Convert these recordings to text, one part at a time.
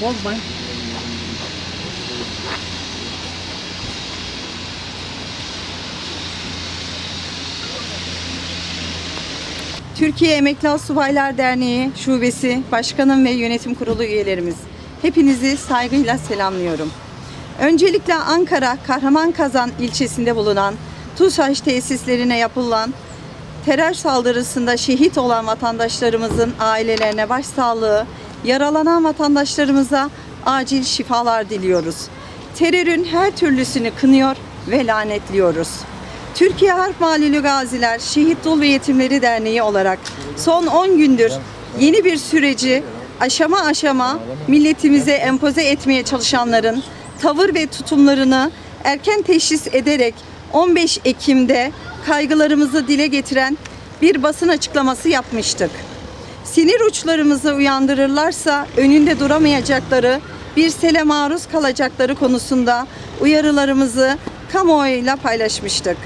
Bozmayın. Türkiye Emekli Subaylar Derneği Şubesi Başkanım ve Yönetim Kurulu üyelerimiz. Hepinizi saygıyla selamlıyorum. Öncelikle Ankara Kahraman ilçesinde bulunan TUSAŞ tesislerine yapılan terör saldırısında şehit olan vatandaşlarımızın ailelerine başsağlığı, yaralanan vatandaşlarımıza acil şifalar diliyoruz. Terörün her türlüsünü kınıyor ve lanetliyoruz. Türkiye Harp Malili Gaziler Şehit Dul ve Yetimleri Derneği olarak son 10 gündür yeni bir süreci aşama aşama milletimize empoze etmeye çalışanların tavır ve tutumlarını erken teşhis ederek 15 Ekim'de kaygılarımızı dile getiren bir basın açıklaması yapmıştık. Sinir uçlarımızı uyandırırlarsa önünde duramayacakları bir sele maruz kalacakları konusunda uyarılarımızı kamuoyuyla paylaşmıştık.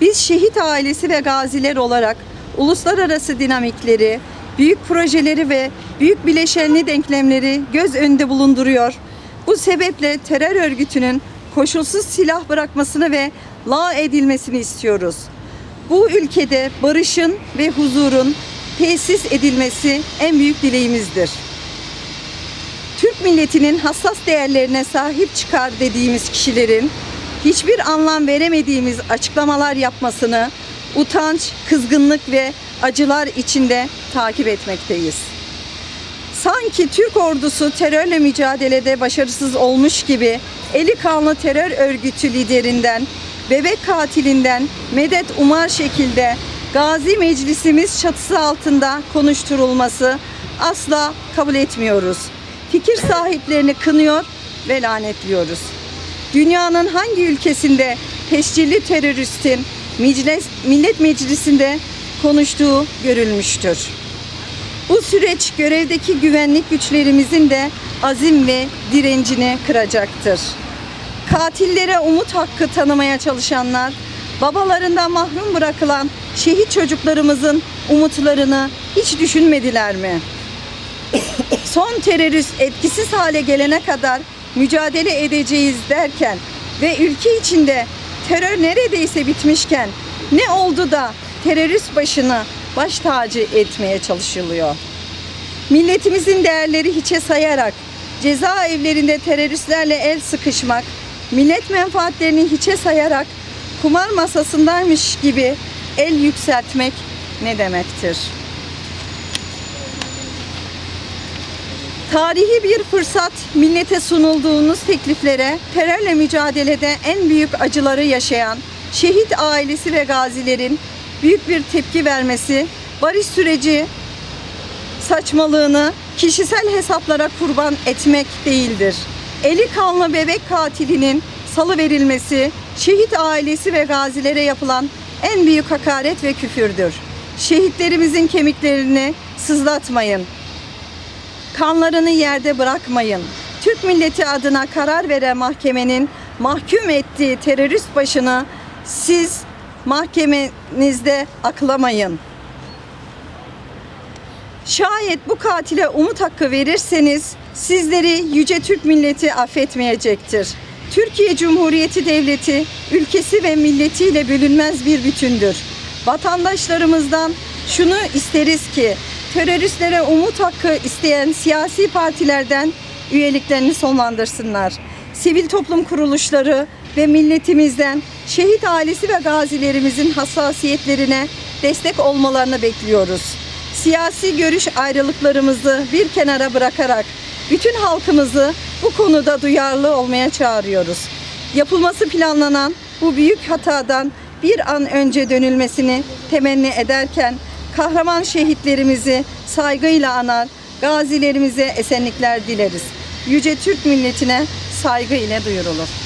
Biz şehit ailesi ve gaziler olarak uluslararası dinamikleri, büyük projeleri ve büyük bileşenli denklemleri göz önünde bulunduruyor. Bu sebeple terör örgütünün koşulsuz silah bırakmasını ve la edilmesini istiyoruz. Bu ülkede barışın ve huzurun tesis edilmesi en büyük dileğimizdir. Türk milletinin hassas değerlerine sahip çıkar dediğimiz kişilerin hiçbir anlam veremediğimiz açıklamalar yapmasını utanç, kızgınlık ve acılar içinde takip etmekteyiz. Sanki Türk ordusu terörle mücadelede başarısız olmuş gibi eli kanlı terör örgütü liderinden, bebek katilinden medet umar şekilde Gazi Meclisimiz çatısı altında konuşturulması asla kabul etmiyoruz. Fikir sahiplerini kınıyor ve lanetliyoruz. Dünyanın hangi ülkesinde tescilli teröristin meclis, millet meclisinde konuştuğu görülmüştür. Bu süreç görevdeki güvenlik güçlerimizin de azim ve direncini kıracaktır. Katillere umut hakkı tanımaya çalışanlar, babalarından mahrum bırakılan şehit çocuklarımızın umutlarını hiç düşünmediler mi? Son terörist etkisiz hale gelene kadar mücadele edeceğiz derken ve ülke içinde terör neredeyse bitmişken ne oldu da terörist başını baş tacı etmeye çalışılıyor? Milletimizin değerleri hiçe sayarak cezaevlerinde teröristlerle el sıkışmak, millet menfaatlerini hiçe sayarak kumar masasındaymış gibi el yükseltmek ne demektir? Tarihi bir fırsat millete sunulduğunuz tekliflere terörle mücadelede en büyük acıları yaşayan şehit ailesi ve gazilerin büyük bir tepki vermesi, barış süreci saçmalığını kişisel hesaplara kurban etmek değildir. Eli kanlı bebek katilinin salı verilmesi, şehit ailesi ve gazilere yapılan en büyük hakaret ve küfürdür. Şehitlerimizin kemiklerini sızlatmayın. Kanlarını yerde bırakmayın. Türk milleti adına karar veren mahkemenin mahkum ettiği terörist başını siz mahkemenizde aklamayın. Şayet bu katile umut hakkı verirseniz sizleri yüce Türk milleti affetmeyecektir. Türkiye Cumhuriyeti Devleti ülkesi ve milletiyle bölünmez bir bütündür. Vatandaşlarımızdan şunu isteriz ki teröristlere umut hakkı isteyen siyasi partilerden üyeliklerini sonlandırsınlar. Sivil toplum kuruluşları ve milletimizden şehit ailesi ve gazilerimizin hassasiyetlerine destek olmalarını bekliyoruz. Siyasi görüş ayrılıklarımızı bir kenara bırakarak bütün halkımızı bu konuda duyarlı olmaya çağırıyoruz. Yapılması planlanan bu büyük hatadan bir an önce dönülmesini temenni ederken kahraman şehitlerimizi saygıyla anar, gazilerimize esenlikler dileriz. Yüce Türk milletine saygı ile duyurulur.